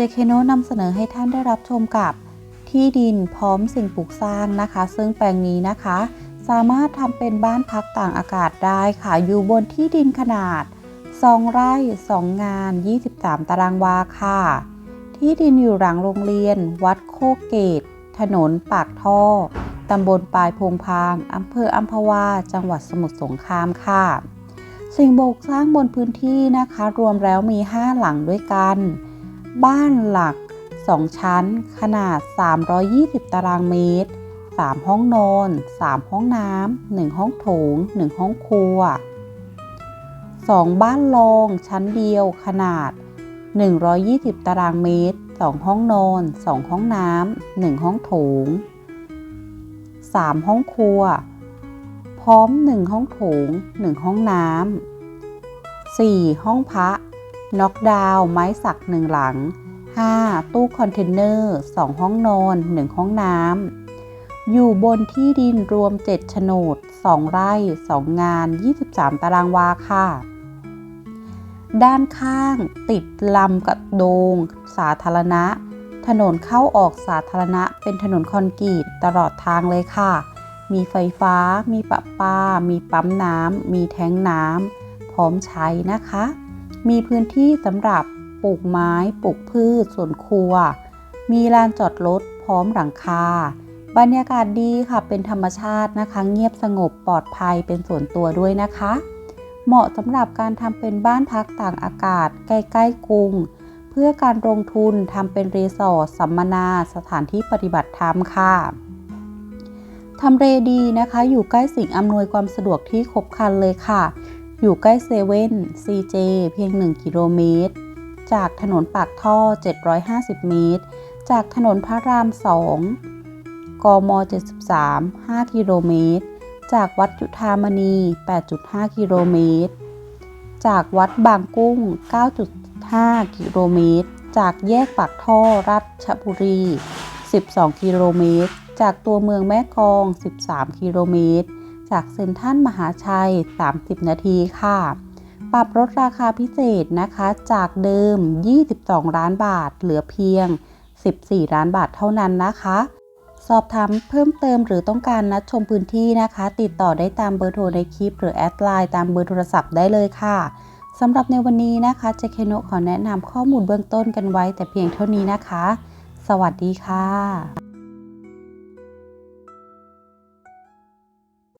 เจเคโนนำเสนอให้ท่านได้รับชมกับ ที่ดินพร้อมสิ่งปลูกสร้างนะคะ ซึ่งแปลงนี้นะคะ สามารถทำเป็นบ้านพักต่างอากาศได้ค่ะ อยู่บนที่ดินขนาด 2 ไร่ 2 งาน 23 ตารางวาค่ะ ที่ดินอยู่หลังโรงเรียน วัดโคกเกต ถนนปากท่อตำบลปลายพงพางอำเภออัมพวา จังหวัดสมุทรสงครามค่ะ สิ่งปลูกสร้างบนพื้นที่นะคะ รวมแล้วมี 5 หลังด้วยกัน บ้านหลัก 2 ชั้น ขนาด 320 ตารางเมตร 3 ห้องนอน 3 ห้องน้ำ 1 ห้องโถง 1 ห้องครัว 2 บ้านรอง ชั้นเดียว ขนาด 120 ตารางเมตร 2 ห้องนอน 2 ห้องน้ำ 1 ห้องโถง 3 ห้องครัว พร้อม 1 ห้องโถง 1 ห้องน้ำ 4 ห้องพระ น็อกดาวน์ไม้สัก1หลัง 5. ตู้คอนเทนเนอร์ 2 ห้องนอน 1 ห้องน้ำ อยู่บนที่ดินรวม 7 โฉนด 2 ไร่ 2 งาน 23 ตารางวาค่ะ ด้านข้างติดลำกระโดง สาธารณะ ถนนเข้าออกสาธารณะเป็นถนนคอนกรีตตลอดทางเลยค่ะ มีไฟฟ้า มีประปา มีปั๊มน้ำ มีแท้งน้ำ พร้อมใช้นะคะ มีพื้นที่สำหรับปลูกไม้ปลูกพืชสวนครัว มีลานจอดรถพร้อมหลังคา บรรยากาศดีค่ะเป็นธรรมชาตินะคะ เงียบสงบปลอดภัยเป็นส่วนตัวด้วยนะคะ เหมาะสำหรับการทำเป็นบ้านพักต่างอากาศ ใกล้ๆกรุง เพื่อการลงทุนทำเป็นรีสอร์ทสัมมนาสถานที่ปฏิบัติธรรมค่ะทำเลดีนะคะ อยู่ใกล้สิ่งอำนวยความสะดวกที่ครบครันเลยค่ะ อยู่ใกล้เซเว่น CJ เพียง 1 กิโลเมตร จากถนนปากท่อ 750 เมตร จากถนนพระราม 2 กม 73 5 กิโลเมตร จากวัดจุฑามณี 8.5 กิโลเมตร จากวัดบางกุ้ง 9.5 กิโลเมตร จากแยกปากท่อรัชบุรี 12 กิโลเมตร จากตัวเมืองแม่กอง 13 กิโลเมตร จากเซ็นทรัลมหาชัย 30 นาทีค่ะ ปรับลดราคาพิเศษนะคะ จากเดิม 22 ล้านบาท เหลือเพียง 14 ล้านบาทเท่านั้นนะคะ สอบถามเพิ่มเติมหรือต้องการนัดชมพื้นที่นะคะ ติดต่อได้ตามเบอร์โทรในคลิป หรือแอดไลน์ตามเบอร์โทรศัพท์ได้เลยค่ะสำหรับในวันนี้นะคะเจเคโนขอแนะนำข้อมูลเบื้องต้นกันไว้แต่เพียงเท่านี้นะคะ สวัสดีค่ะ